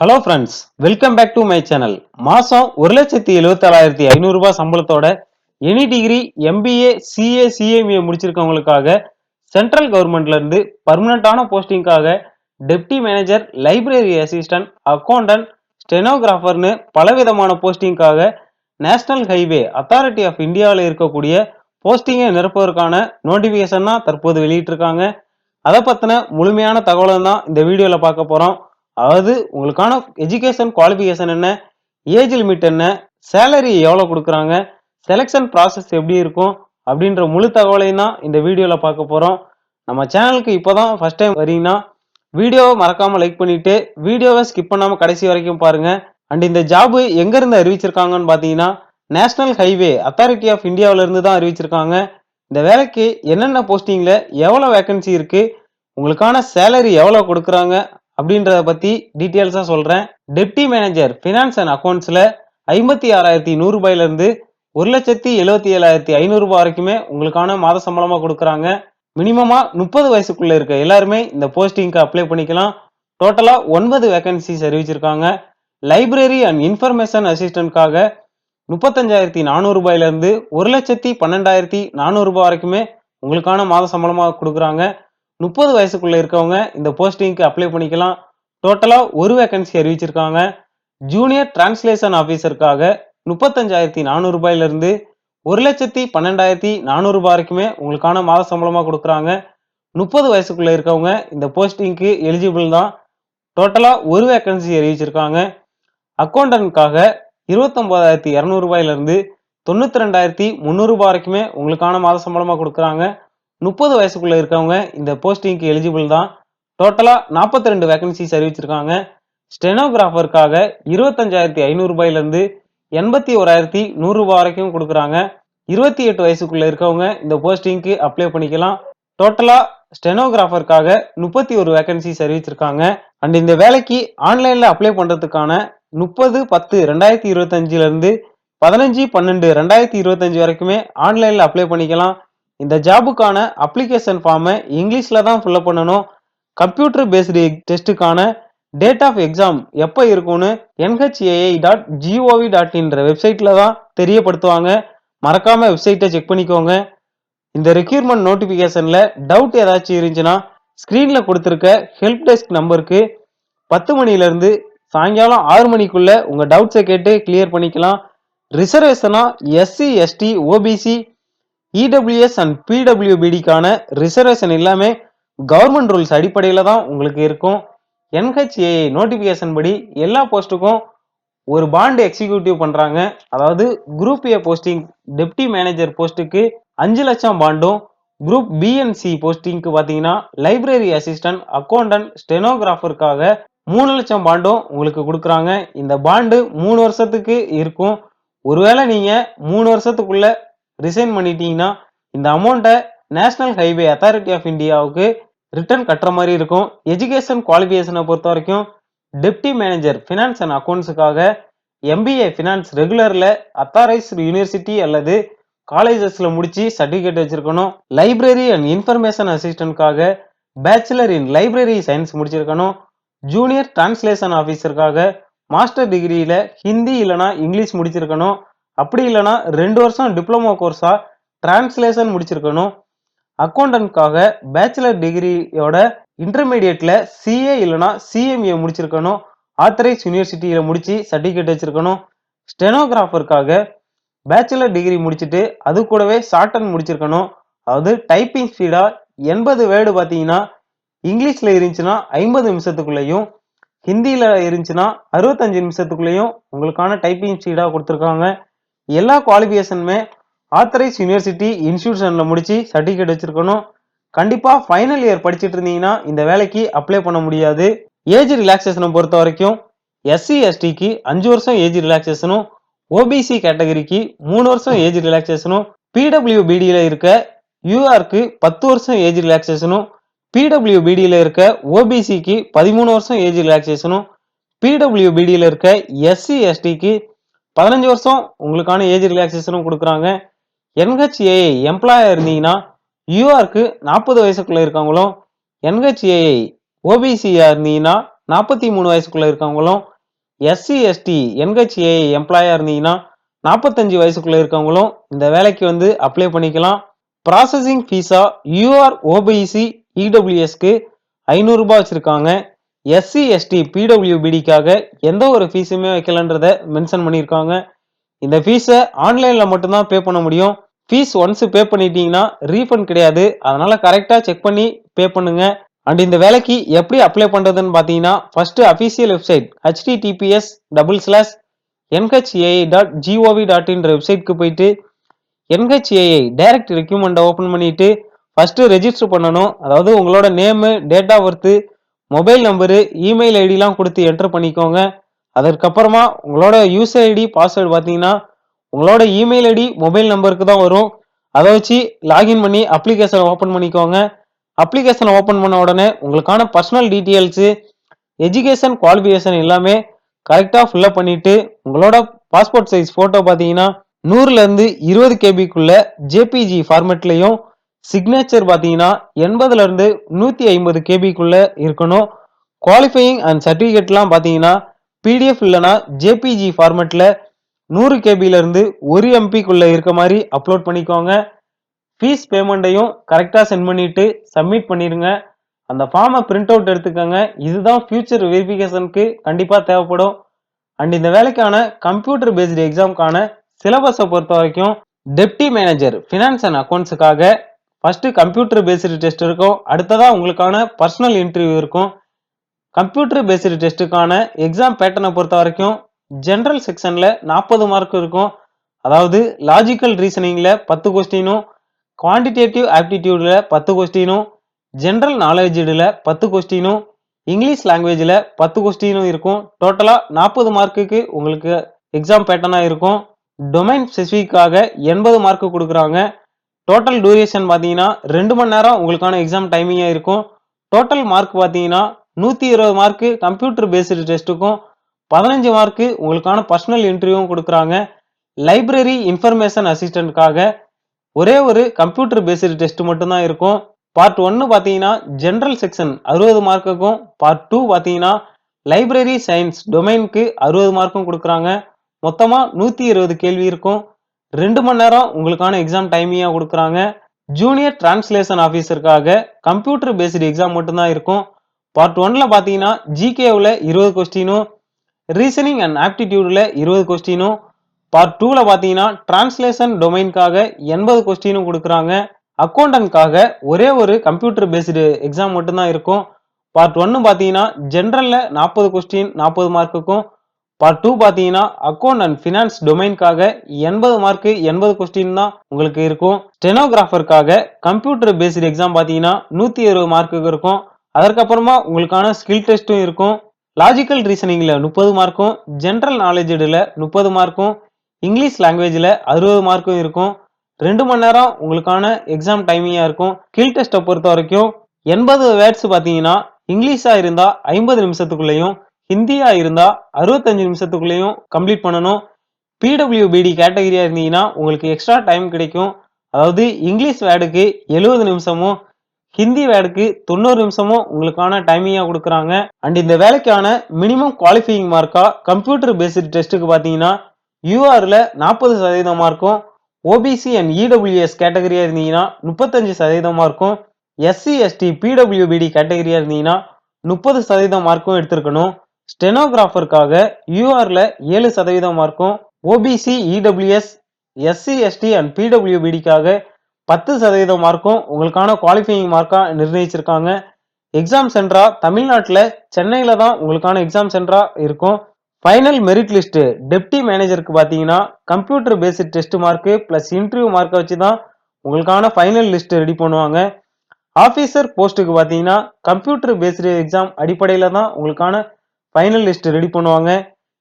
Hello friends welcome back to my channel மாசம் ஒரு லட்சத்தி எழுபத்தாறாயிரத்தி ஐநூறு ரூபாய் சம்பளத்தோட any degree MBA CA CMA முடிச்சிருக்கவங்களுக்காக சென்ட்ரல் கவர்மெண்ட்ல இருந்து பர்மனண்டான போஸ்டிங்காக deputy manager library assistant accountant ஸ்டெனோகிராஃபர்னு பலவிதமான போஸ்டிங்காக நேஷனல் ஹைவே அத்தாரிட்டி ஆஃப் இந்தியாவில் இருக்கக்கூடிய போஸ்டிங்கை நிரப்புவதற்கான நோட்டிஃபிகேஷன் தான் தற்போது வெளியிட்டிருக்காங்க. அதை பற்றின முழுமையான தகவலும் தான் இந்த வீடியோவில் பார்க்க போகிறோம் அதாவது உங்களுக்கான எஜுகேஷன் குவாலிஃபிகேஷன் என்ன? ஏஜ் லிமிட் என்ன? சேலரி எவ்வளோ கொடுக்குறாங்க? செலெக்ஷன் ப்ராசஸ் எப்படி இருக்கும்? அப்படின்ற முழு தகவலையும் தான் இந்த வீடியோவில் பார்க்க போகிறோம் நம்ம சேனலுக்கு இப்போ தான் ஃபஸ்ட் டைம் வரீங்கன்னா வீடியோவை மறக்காமல் லைக் பண்ணிவிட்டு வீடியோவை ஸ்கிப் பண்ணாமல் கடைசி வரைக்கும் பாருங்கள் அண்ட் இந்த ஜாபு எங்கேருந்து அறிவிச்சிருக்காங்கன்னு பார்த்தீங்கன்னா நேஷனல் ஹைவே அத்தாரிட்டி ஆஃப் இந்தியாவிலேருந்து தான் அறிவிச்சிருக்காங்க. இந்த வேலைக்கு என்னென்ன போஸ்டிங்கில் எவ்வளோ வேக்கன்சி இருக்குது உங்களுக்கான சேலரி எவ்வளோ கொடுக்குறாங்க? அப்படின்றத பற்றி டீட்டெயில்ஸாக சொல்கிறேன் டெப்டி மேனேஜர் ஃபினான்ஸ் அண்ட் அக்கௌண்ட்ஸ்ல ஐம்பத்தி ஆறாயிரத்தி நூறுரூபாயிலேருந்து ஒரு லட்சத்தி எழுபத்தி ஏழாயிரத்தி ஐநூறுரூபா வரைக்குமே உங்களுக்கான மாத சம்பளமாக கொடுக்குறாங்க. மினிமமாக முப்பது வயசுக்குள்ளே இருக்க எல்லாருமே இந்த போஸ்டிங்க்கு அப்ளை பண்ணிக்கலாம். டோட்டலாக ஒன்பது வேகன்சிஸ் அறிவிச்சிருக்காங்க. லைப்ரரி அண்ட் இன்ஃபர்மேஷன் அசிஸ்டன்ட்காக முப்பத்தஞ்சாயிரத்தி நானூறுபாயிலேருந்து ஒரு லட்சத்தி பன்னெண்டாயிரத்தி நானூறுரூபா வரைக்குமே உங்களுக்கான மாத சம்பளமாக கொடுக்குறாங்க. முப்பது வயசுக்குள்ள இருக்கவங்க இந்த போஸ்டிங்க்கு அப்ளை பண்ணிக்கலாம். டோட்டலாக ஒரு வேகன்சி அறிவிச்சிருக்காங்க. ஜூனியர் டிரான்ஸ்லேஷன் ஆஃபீஸருக்காக முப்பத்தஞ்சாயிரத்தி நானூறு நானூறுபாயிலிருந்து ஒரு லட்சத்தி பன்னெண்டாயிரத்தி நானூறுபா வரைக்குமே உங்களுக்கான மாத சம்பளமாக கொடுக்குறாங்க. முப்பது வயசுக்குள்ள இருக்கவங்க இந்த போஸ்டிங்க்கு எலிஜிபிள் தான். டோட்டலாக ஒரு வேகன்சி அறிவிச்சிருக்காங்க. அக்கௌண்டன்ட்காக இருபத்தொம்போதாயிரத்தி இரநூறுபாயிலிருந்து தொண்ணூற்றி ரெண்டாயிரத்தி முந்நூறுபா வரைக்குமே உங்களுக்கான மாத சம்பளமாக கொடுக்குறாங்க. முப்பது வயசுக்குள்ள இருக்கவங்க இந்த போஸ்டிங்க்கு எலிஜிபிள் தான். டோட்டலாக நாற்பத்தி ரெண்டு வேகன்சிஸ் அறிவிச்சிருக்காங்க ஸ்டெனோகிராஃபருக்காக இருபத்தஞ்சாயிரத்தி ஐநூறுபாயிலிருந்து எண்பத்தி ஓராயிரத்தி நூறுரூபா வரைக்கும் கொடுக்குறாங்க. இருபத்தி எட்டு வயசுக்குள்ள இருக்கவங்க இந்த போஸ்டிங்க்கு அப்ளை பண்ணிக்கலாம். டோட்டலாக ஸ்டெனோகிராஃபருக்காக முப்பத்தி ஒரு வேகன்சிஸ் அறிவிச்சிருக்காங்க அண்ட் இந்த வேலைக்கு ஆன்லைனில் அப்ளை பண்ணுறதுக்கான முப்பது பத்து ரெண்டாயிரத்தி இருபத்தஞ்சிலேருந்து பதினஞ்சு பன்னெண்டு ரெண்டாயிரத்தி இருபத்தஞ்சு வரைக்குமே ஆன்லைனில் அப்ளை பண்ணிக்கலாம். இந்த ஜாபுக்கான அப்ளிகேஷன் ஃபார்மை இங்கிலீஷில் தான் ஃபில்லப் பண்ணணும். கம்ப்யூட்டர் பேஸ்டு டெஸ்ட்டுக்கான டேட் ஆஃப் எக்ஸாம் எப்போ இருக்கும்னு என்ஹெச்ஏஐ டாட் ஜிஓவி டாட் இன்ற வெப்சைட்டில் தான் தெரியப்படுத்துவாங்க. மறக்காமல் வெப்சைட்டை செக் பண்ணிக்கோங்க. இந்த ரெக்யூர்மெண்ட் நோட்டிஃபிகேஷனில் டவுட் ஏதாச்சும் இருந்துச்சுன்னா ஸ்க்ரீனில் கொடுத்துருக்க ஹெல்ப் டெஸ்க் நம்பருக்கு பத்து மணிலேருந்து சாயங்காலம் ஆறு மணிக்குள்ளே உங்கள் டவுட்ஸை கேட்டு கிளியர் பண்ணிக்கலாம். ரிசர்வேஷனாக SC ST OBC EWS and பிடபிள்யூபிடிக்கான reservation எல்லாமே கவர்மெண்ட் ரூல்ஸ் அடிப்படையில் தான் உங்களுக்கு இருக்கும். என்ஹெச்ஏஐ நோட்டிஃபிகேஷன் படி எல்லா போஸ்ட்டுக்கும் ஒரு பாண்டு எக்ஸிக்யூட்டிவ் பண்ணுறாங்க அதாவது group A posting deputy manager போஸ்ட்டுக்கு அஞ்சு லட்சம் பாண்டும் குரூப் பிஎன்சி போஸ்டிங்க்கு பார்த்தீங்கன்னா லைப்ரரி அசிஸ்டன்ட் அக்கௌண்டன்ட் ஸ்டெனோகிராஃபருக்காக மூணு லட்சம் பாண்டும் உங்களுக்கு கொடுக்குறாங்க. இந்த பாண்டு மூணு வருஷத்துக்கு இருக்கும். ஒருவேளை நீங்கள் மூணு வருஷத்துக்குள்ள ரிசைன் பண்ணிட்டீங்கன்னா இந்த அமௌண்ட்டை நேஷனல் ஹைவே அத்தாரிட்டி ஆஃப் இந்தியாவுக்கு ரிட்டர்ன் கட்டுற மாதிரி இருக்கும். எஜுகேஷன் குவாலிஃபிகேஷனை பொறுத்த வரைக்கும் டெப்டி மேனேஜர் ஃபினான்ஸ் அண்ட் அக்கௌண்ட்ஸுக்காக எம்பிஏ ஃபினான்ஸ் ரெகுலரில் அத்தாரைஸ்டு யூனிவர்சிட்டி அல்லது காலேஜஸில் முடித்து சர்டிஃபிகேட் வச்சுருக்கணும். லைப்ரரி அண்ட் இன்ஃபர்மேஷன் அசிஸ்டண்ட்காக பேச்சுலர் இன் லைப்ரரி சயின்ஸ் முடிச்சிருக்கணும். ஜூனியர் டிரான்ஸ்லேஷன் ஆஃபீஸருக்காக மாஸ்டர் டிகிரியில் ஹிந்தி இல்லைனா இங்கிலீஷ் முடிச்சிருக்கணும். அப்படி இல்லைன்னா ரெண்டு வருஷம் டிப்ளமோ கோர்ஸாக டிரான்ஸ்லேஷன் முடிச்சிருக்கணும். அக்கௌண்டன்ட்காக பேச்சுலர் டிகிரியோட இன்டர்மீடியட்டில் சிஏ இல்லைனா சிஎம்ஏ முடிச்சிருக்கணும். ஆத்தரைஸ் யூனிவர்சிட்டியில் முடிச்சு சர்டிஃபிகேட் வச்சிருக்கணும். ஸ்டெனோகிராஃபருக்காக பேச்சுலர் டிகிரி முடிச்சுட்டு அது கூடவே ஷார்டன் முடிச்சிருக்கணும். அதாவது டைப்பிங் ஸ்பீடாக எண்பது வேர்டு பார்த்தீங்கன்னா இங்கிலீஷில் இருந்துச்சுன்னா ஐம்பது நிமிஷத்துக்குள்ளேயும் ஹிந்தியில் இருந்துச்சுன்னா அறுபத்தஞ்சு நிமிஷத்துக்குள்ளேயும் உங்களுக்கான டைப்பிங் ஸ்பீடாக கொடுத்துருக்காங்க. எல்லா குவாலிஃபிகேஷனுமே ஆத்தரைஸ் யூனிவர்சிட்டி இன்ஸ்டியூஷனில் முடித்து சர்டிஃபிகேட் வச்சுருக்கணும். கண்டிப்பாக ஃபைனல் இயர் படிச்சுட்டு இருந்தீங்கன்னா இந்த வேலைக்கு அப்ளை பண்ண முடியாது. ஏஜ் ரிலாக்ஸேஷனை பொறுத்த வரைக்கும் எஸ்சி எஸ்டிக்கு அஞ்சு வருஷம் ஏஜ் ரிலாக்ஸேஷனும் ஓபிசி கேட்டகரிக்கு மூணு வருஷம் ஏஜ் ரிலாக்ஸேஷனும் பிடபிள்யூபிடியில் இருக்க யூஆருக்கு பத்து வருஷம் ஏஜ் ரிலாக்ஸேஷனும் பிடபிள்யூபிடியில் இருக்க ஓபிசிக்கு பதிமூணு வருஷம் ஏஜ் ரிலாக்ஸேஷனும் பிடபிள்யூபிடியில் இருக்க எஸ்சி எஸ்டிக்கு பதினஞ்சு வருஷம் உங்களுக்கான ஏஜ் ரிலாக்ஸேஷனும் கொடுக்குறாங்க. என்ஹெச்ஏஐ எம்ப்ளாயர் இருந்தீங்கன்னா யூஆருக்கு நாற்பது வயசுக்குள்ள இருக்கவங்களும் என்ஹெச்ஏஐ ஓபிசியா இருந்தீங்கன்னா நாற்பத்தி மூணு வயசுக்குள்ள இருக்கவங்களும் எஸ்சி எஸ்டி என்ஹெச்ஏ எம்ப்ளாயா இருந்தீங்கன்னா நாற்பத்தஞ்சு வயசுக்குள்ள இருக்கவங்களும் இந்த வேலைக்கு வந்து அப்ளை பண்ணிக்கலாம். ப்ராசஸிங் ஃபீஸா யூஆர் ஓபிசி இடபிள்யூஎஸ்க்கு ஐநூறுரூபா வச்சுருக்காங்க. எஸ்சி எஸ்டி பிடபிள்யூபிடிக்காக எந்த ஒரு ஃபீஸுமே வைக்கலன்றத மென்ஷன் பண்ணியிருக்காங்க. இந்த ஃபீஸை ஆன்லைனில் மட்டும்தான் பே பண்ண முடியும். ஃபீஸ் ஒன்ஸ் பே பண்ணிட்டீங்கன்னா ரீஃபண்ட் கிடையாது. அதனால கரெக்டாக செக் பண்ணி பே பண்ணுங்க. அண்ட் இந்த வேலைக்கு எப்படி அப்ளை பண்ணுறதுன்னு பார்த்தீங்கன்னா first official website HTTPS double slash NHAI dot GOV dot இன்ற வெப்சைட்க்கு போயிட்டு என்ஹெச்ஏஐ டைரக்ட் ரெக்யூமெண்ட்டை ஓப்பன் பண்ணிட்டு ஃபர்ஸ்ட் ரெஜிஸ்டர் பண்ணணும். அதாவது உங்களோட name date of birth mobile number email ஐடிலாம் கொடுத்து என்டர் பண்ணிக்கோங்க. அதற்கப்புறமா உங்களோட யூசர் ஐடி பாஸ்வேர்டு பார்த்தீங்கன்னா உங்களோட இமெயில் ஐடி மொபைல் நம்பருக்கு தான் வரும். அதை வச்சு லாகின் பண்ணி அப்ளிகேஷனை ஓப்பன் பண்ணிக்கோங்க. அப்ளிகேஷனை ஓப்பன் பண்ண உடனே உங்களுக்கான பர்சனல் டீட்டெயில்ஸு எஜுகேஷன் குவாலிஃபிகேஷன் எல்லாமே கரெக்டாக ஃபில்லப் பண்ணிவிட்டு உங்களோட பாஸ்போர்ட் சைஸ் ஃபோட்டோ பார்த்தீங்கன்னா நூறுலேருந்து இருபது கேபிக்குள்ள ஜேபிஜி ஃபார்மேட்லேயும் சிக்னேச்சர் பார்த்தீங்கன்னா எண்பதுலேருந்து நூற்றி ஐம்பது கேபிக்குள்ள இருக்கணும். குவாலிஃபையிங் அண்ட் சர்டிஃபிகேட்லாம் பார்த்தீங்கன்னா பிடிஎஃப் இல்லைனா ஜேபிஜி ஃபார்மேட்டில் நூறு கேபிலேருந்து ஒரு எம்பிக்குள்ளே இருக்க மாதிரி அப்லோட் பண்ணிக்கோங்க. ஃபீஸ் பேமெண்ட்டையும் கரெக்டாக சென்ட் பண்ணிட்டு சப்மிட் பண்ணிடுங்க அந்த ஃபார்மை பிரிண்ட் அவுட் எடுத்துக்கோங்க. இதுதான் ஃபியூச்சர் வெரிஃபிகேஷனுக்கு கண்டிப்பாக தேவைப்படும். அண்ட் இந்த வேலைக்கான கம்ப்யூட்டர் பேஸ்டு எக்ஸாமுக்கான சிலபஸை பொறுத்த வரைக்கும் டெப்டி மேனேஜர் ஃபினான்ஸ் அண்ட் அக்கௌண்ட்ஸுக்காக ஃபஸ்ட்டு கம்ப்யூட்டர் பேஸ்டு டெஸ்ட் இருக்கும். அடுத்ததாக உங்களுக்கான பர்சனல் இன்டர்வியூ இருக்கும். கம்ப்யூட்டர் பேஸ்டு டெஸ்ட்டுக்கான எக்ஸாம் பேட்டர்னை பொறுத்த வரைக்கும் ஜென்ரல் செக்ஷனில் நாற்பது மார்க் இருக்கும். அதாவது லாஜிக்கல் ரீசனிங்கில் பத்து கொஸ்டினும் குவான்டிடேட்டிவ் ஆப்டிடியூடில் பத்து கொஸ்டினும் ஜென்ரல் நாலேஜில் பத்து கொஸ்டினும் இங்கிலீஷ் லாங்குவேஜில் பத்து கொஸ்டினும் இருக்கும். டோட்டலாக நாற்பது மார்க்குக்கு உங்களுக்கு எக்ஸாம் பேட்டர்னாக இருக்கும். டொமைன் ஸ்பெசிஃபிக்காக எண்பது மார்க்கு கொடுக்குறாங்க. டோட்டல் டூரேஷன் பார்த்தீங்கன்னா ரெண்டு மணி நேரம் உங்களுக்கான எக்ஸாம் டைமிங்காக இருக்கும். டோட்டல் மார்க் பார்த்தீங்கன்னா நூற்றி இருபது மார்க்கு கம்ப்யூட்டர் பேஸ்டு டெஸ்ட்டுக்கும் பதினஞ்சு மார்க்கு உங்களுக்கான பர்சனல் இன்டர்வியூவும் கொடுக்குறாங்க. லைப்ரரி இன்ஃபர்மேஷன் அசிஸ்டண்ட்காக ஒரே ஒரு கம்ப்யூட்டர் பேஸ்டு டெஸ்ட் மட்டும்தான் இருக்கும். பார்ட் ஒன்று பார்த்தீங்கன்னா ஜென்ரல் செக்ஷன் அறுபது மார்க்குக்கும் பார்ட் டூ பார்த்தீங்கன்னா லைப்ரரி சயின்ஸ் டொமைனுக்கு அறுபது மார்க்கும் கொடுக்குறாங்க. மொத்தமாக நூற்றி இருபது கேள்வி இருக்கும். ரெண்டு மணி நேரம் உங்களுக்கான எக்ஸாம் டைமிங்காக கொடுக்குறாங்க. ஜூனியர் டிரான்ஸ்லேஷன் ஆஃபீஸருக்காக கம்ப்யூட்டர் பேஸ்டு எக்ஸாம் மட்டும்தான் இருக்கும். பார்ட் ஒன்ல பார்த்தீங்கன்னா ஜிகேவில் இருபது கொஸ்டினும் ரீசனிங் அண்ட் ஆப்டிடியூடில் இருபது கொஸ்டினும் பார்ட் டூவில் பார்த்தீங்கன்னா டிரான்ஸ்லேஷன் டொமைனுக்காக எண்பது கொஸ்டினும் கொடுக்குறாங்க. அக்கௌண்டன்ட்காக ஒரே ஒரு கம்ப்யூட்டர் பேஸ்டு எக்ஸாம் மட்டும்தான் இருக்கும். பார்ட் ஒன்று பார்த்தீங்கன்னா ஜென்ரலில் நாற்பது கொஸ்டின் நாற்பது மார்க்குக்கும் பார்ட் டூ பார்த்தீங்கன்னா அக்கௌண்ட் அண்ட் ஃபினான்ஸ் டொமைனுக்காக எண்பது மார்க்கு எண்பது கொஸ்டின் தான் உங்களுக்கு இருக்கும். ஸ்டெனோகிராஃபருக்காக கம்ப்யூட்டர் பேஸ்டு எக்ஸாம் பார்த்தீங்கன்னா நூற்றி இருபது மார்க்குக்கு இருக்கும். அதற்கப்புறமா உங்களுக்கான ஸ்கில் டெஸ்ட்டும் இருக்கும். லாஜிக்கல் ரீசனிங்கில் முப்பது மார்க்கும் ஜென்ரல் நாலேஜில் முப்பது மார்க்கும் இங்கிலீஷ் லாங்குவேஜில் அறுபது மார்க்கும் இருக்கும். ரெண்டு மணி நேரம் உங்களுக்கான எக்ஸாம் டைமிங்காக இருக்கும். ஸ்கில் டெஸ்ட்டை பொறுத்த வரைக்கும் எண்பது வேர்ட்ஸ் பார்த்தீங்கன்னா இங்கிலீஷாக இருந்தால் ஐம்பது நிமிஷத்துக்குள்ளேயும் ஹிந்தியாக இருந்தால் அறுபத்தஞ்சு நிமிஷத்துக்குள்ளேயும் கம்ப்ளீட் பண்ணணும். பிடபிள்யூபிடி கேட்டகரியா இருந்தீங்கன்னா உங்களுக்கு எக்ஸ்ட்ரா டைம் கிடைக்கும். அதாவது இங்கிலீஷ் வேர்டுக்கு எழுபது நிமிஷமும் ஹிந்தி வேர்டுக்கு தொண்ணூறு நிமிஷமும் உங்களுக்கான டைமிங்காக கொடுக்குறாங்க. அண்ட் இந்த வேலைக்கான மினிமம் குவாலிஃபையிங் மார்க்கா கம்ப்யூட்டர் பேஸ்டு டெஸ்ட்டுக்கு பார்த்தீங்கன்னா யூஆரில் நாற்பது சதவீதம் மார்க்கும் ஓபிசி அண்ட் இடபிள்யூஎஸ் கேட்டகரியாக இருந்தீங்கன்னா முப்பத்தஞ்சு சதவீதம் மார்க்கும் எஸ்சி எஸ்டி பிடபிள்யூபிடி கேட்டகரியாக இருந்தீங்கன்னா முப்பது சதவீதம் மார்க்கும் எடுத்திருக்கணும். ஸ்டெனோகிராஃபருக்காக யூஆரில் ஏழு சதவீதம் மார்க்கும் OBC EWS SC ST and பிடபிள்யூபிடிக்காக பத்து சதவீதம் மார்க்கும் உங்களுக்கான குவாலிஃபையிங் மார்க்காக நிர்ணயிச்சிருக்காங்க. எக்ஸாம் சென்டரா தமிழ்நாட்டில் சென்னையில் தான் உங்களுக்கான எக்ஸாம் சென்டரா இருக்கும். ஃபைனல் மெரிட் லிஸ்ட்டு டெப்டி மேனேஜருக்கு பார்த்தீங்கன்னா computer based test mark plus interview மார்க்கை வச்சு தான் உங்களுக்கான ஃபைனல் லிஸ்ட் ரெடி பண்ணுவாங்க. ஆஃபீஸர் போஸ்ட்டுக்கு பார்த்தீங்கன்னா கம்ப்யூட்டர் பேஸ்டு எக்ஸாம் அடிப்படையில் தான் உங்களுக்கான ஃபைனல் லிஸ்ட் ரெடி பண்ணுவாங்க.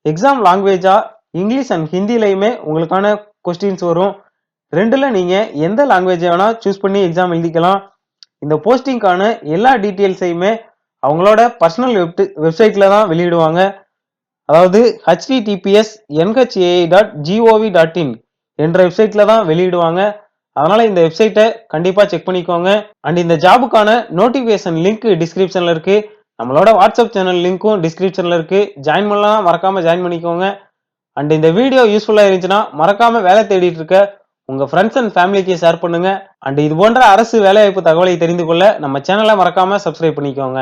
எக்ஸாம் லாங்குவேஜாக இங்கிலீஷ் அண்ட் ஹிந்திலையுமே உங்களுக்கான கொஸ்டின்ஸ் வரும். ரெண்டில் நீங்கள் எந்த லாங்குவேஜை வேணால் சூஸ் பண்ணி எக்ஸாம் எழுதிக்கலாம். இந்த போஸ்டிங்க்கான எல்லா டீட்டெயில்ஸையுமே அவங்களோட பர்சனல் வெப் வெப்சைட்டில் தான் வெளியிடுவாங்க. அதாவது HTTPS NHAI dot GOV dot in என்ற வெப்சைட்டில் தான் வெளியிடுவாங்க. அதனால் இந்த வெப்சைட்டை கண்டிப்பாக செக் பண்ணிக்கோங்க. அண்ட் இந்த ஜாபுக்கான நோட்டிஃபிகேஷன் லிங்க் டிஸ்கிரிப்ஷனில் இருக்குது நம்மளோட வாட்ஸ்அப் சேனல் லிங்க்கும் டிஸ்கிரிப்ஷனில் இருக்குது ஜாயின் பண்ணலாம். மறக்காம ஜாயின் பண்ணிக்கோங்க. அண்ட் இந்த வீடியோ யூஸ்ஃபுல்லாக இருந்துச்சுன்னா மறக்காம வேலை தேடிட்டு இருக்க உங்கள் ஃப்ரெண்ட்ஸ் அண்ட் ஃபேமிலிக்கு ஷேர் பண்ணுங்க. அண்ட் இது போன்ற அரசு வேலைவாய்ப்பு தகவலை தெரிந்து கொள்ள நம்ம சேனலை மறக்காம சப்ஸ்கிரைப் பண்ணிக்கோங்க.